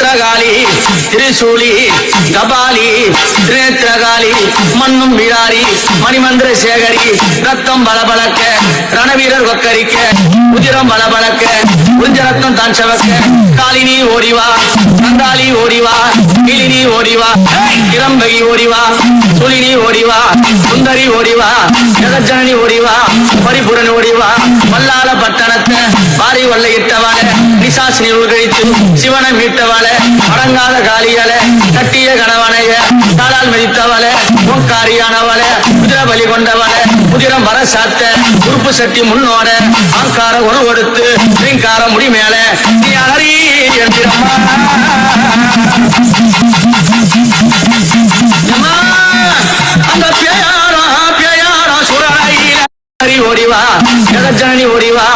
பத்ரகாளி திரிசூலி கபாலி திரிநேத்திரகாளி மண்ணும் விழாரி மணிமந்திர சேகரி ரத்தம் பலபலக்க ரணவீரர் கொக்கரிக்க உதிரம் பலபலக்க உஞ்ச ரத்தம் தான் செவக்க காலினி ஓடிவா கந்தாலி ஓடிவா கிளினி ஓடிவா கிரம்பகி ஓடிவா சுலினி ஓடிவா சுந்தரி ஓடிவா ஜெகஜனனி ஓடிவா பரிபுரன் ஓடிவா வல்லால பட்டணத்தை பாரி கொள்ளையிட்டவாள நிசாசினி உள்கழித்து சிவனை மீட்டவள அடங்காத காலியால கட்டிய கணவனைய தாளால் மதித்தவள மூக்காரியானவள குதிர பலி கொண்டவள குதிரம் வர சாத்த உறுப்பு சட்டி முன்னோட ஆங்கார உணவு கொடுத்து ரீங்கார முடி மேல நீ அலறி எந்திரம்மா. அந்த பேயாரோ பேயாரோ சுரலையில ஓடிவா ஜெகஜனனி ஓடிவா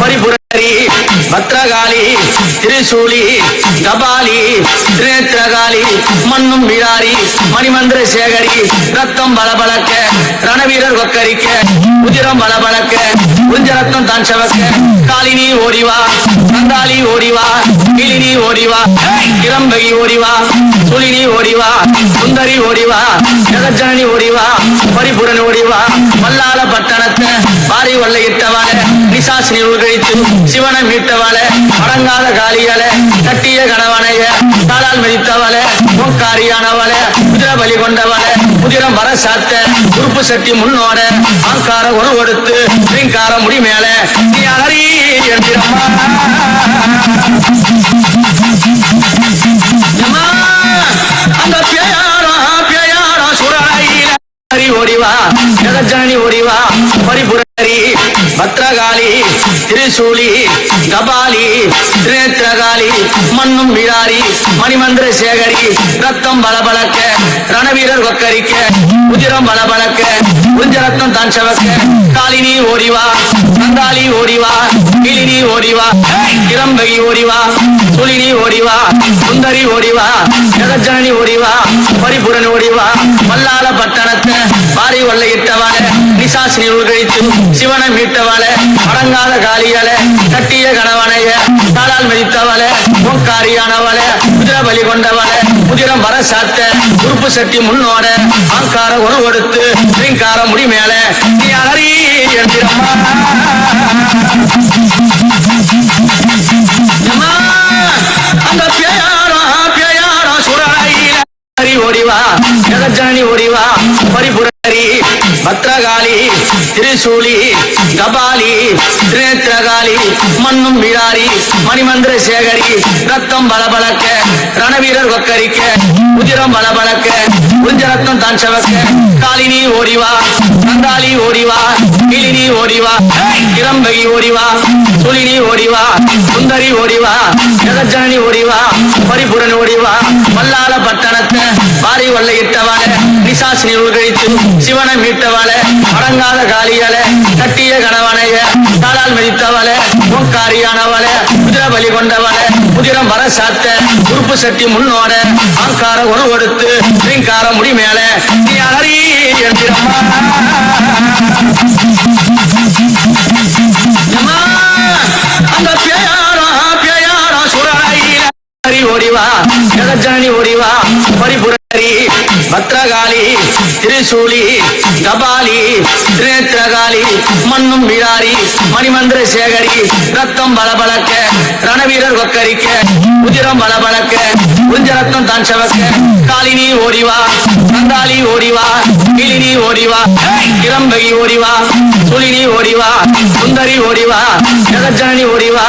பரிபுர பத்ரகாளி திரிசூலி தபாலி திரிநேத்திரகாளி மண்ணும் விழாரி மணிமந்திர சேகரி ரத்தம் பலபலக்க ரணவீரர் கொக்கரிக்க உதிரம் பலபலக்க குஞ்சரத்தம் தான் சவக்க காலினி ஓடிவா கந்தாளி ஓடிவா கிளினி ஓடிவா கிரம்பகி ஓடிவா சுலினி ஓடிவா சுந்தரி ஓடிவா ஜெகஜனனி ஓடிவா பரிபுரன் ஓடிவா வல்லால பட்டணத்தை பாரி கொள்ளையிட்டவாள நிசாசினி உள்கழித்து சிவனை மீட்டவாள அடங்காத காலியால கட்டிய கணவனைய தாளால் மிதித்தவள மூக்காரியானவள புதிர பலி கொண்டவள குதிரம் வர சாத்த உறுப்பு சட்டி முன்னோட ஆங்கார ஒரு கொடுத்து முடி மேல நீ அலறி எந்திரம்மா அந்த பேயாரோ பேயாரோ சுரலையில ஓடிவா ஜெகஜனனி ஓடிவா பரிபுர பத்ரகாளி திரிசூலி கபாலி திரிநேத்திரகாளி மண்ணும் விழாரி மணிமந்திர சேகரி ரத்தம் பலபலக்க ரணவீரர் கொக்கரிக்க உதிரம் பலபலக்க ரத்னம் தான் செவக்க. காலினி ஓடிவா சந்தாலி ஓடிவா கிளினி ஓடிவா கிரம்பகி ஓடிவா சுலினி ஓடிவா சுந்தரி ஓடிவா ஜெகஜனனி ஓடிவா பரிபுரன் ஓடிவா வல்லால பட்டணத்தை பாரி கொள்ளையிட்டவாள நிசாசினி உள்கழித்து சிவனை மீட்டவாள அடங்காத காலியால கட்டிய கணவனைய தாளால் மதித்தவாள மூக்காரியானவள குதிரபலி கொண்டவாள புதிரம் வர சாத்த உறுப்பு சட்டி முன்னோட ஆங்கார ஒரு ஒடுத்து ஸ்ரீங்கார முடி மேல. நீ அலறி அந்த ஓடிவா ஜெகஜனனி ஓடிவா பரிபுர பத்ரகாளி திரிசூலி கபாலி திரிநேத்திரகாளி மண்ணும் விழாரி மணிமந்திர சேகரி ரத்தம் பலபலக்க ரணவீரர் கொக்கரிக்க உதிரம் பலபலக்க உஞ்ச ரத்தம் தான் செவக்க. காலினி ஓடிவா கந்தாளி ஓடிவா கிளினி ஓடிவா கிரம்பகி ஓடிவா சுலினி ஓடிவா சுந்தரி ஓடிவா ஜெகஜனனி ஓடிவா பரிபுரன் ஓடிவா வல்லால பட்டணத்தை பாரி கொள்ளையிட்டவாள நிசாசினி உள்கழித்து சிவனை மீட்டவள அடங்காத காலியால கட்டிய கணவனைய தாளால் மிதித்தவள மூக்காரியானவள குதிர பலி கொண்டவள குதிரம் வர சாத்த உறுப்பு சட்டி முன்னோட ஆங்கார உணவு கொடுத்து ரீங்கார முடி மேல. நீ அலறி அந்த பேர் திரிசூலி தபாலி திரிநேத்திரகாளி மண்ணும் விழாரி மணிமந்திர சேகரி ரத்தம் பலபலக்க ரணவீரர் கொக்கரிக்க உதிரம் பலபலக்க குஞ்சரத்தம் தான் சவக்க காலினி ஓடிவா கந்தாளி ஓடிவா கிளினி ஓடிவா கிளம்பகி ஓடிவா சுழினி ஓடிவா சுந்தரி ஓடிவா ஜெகஜனனி ஓடிவா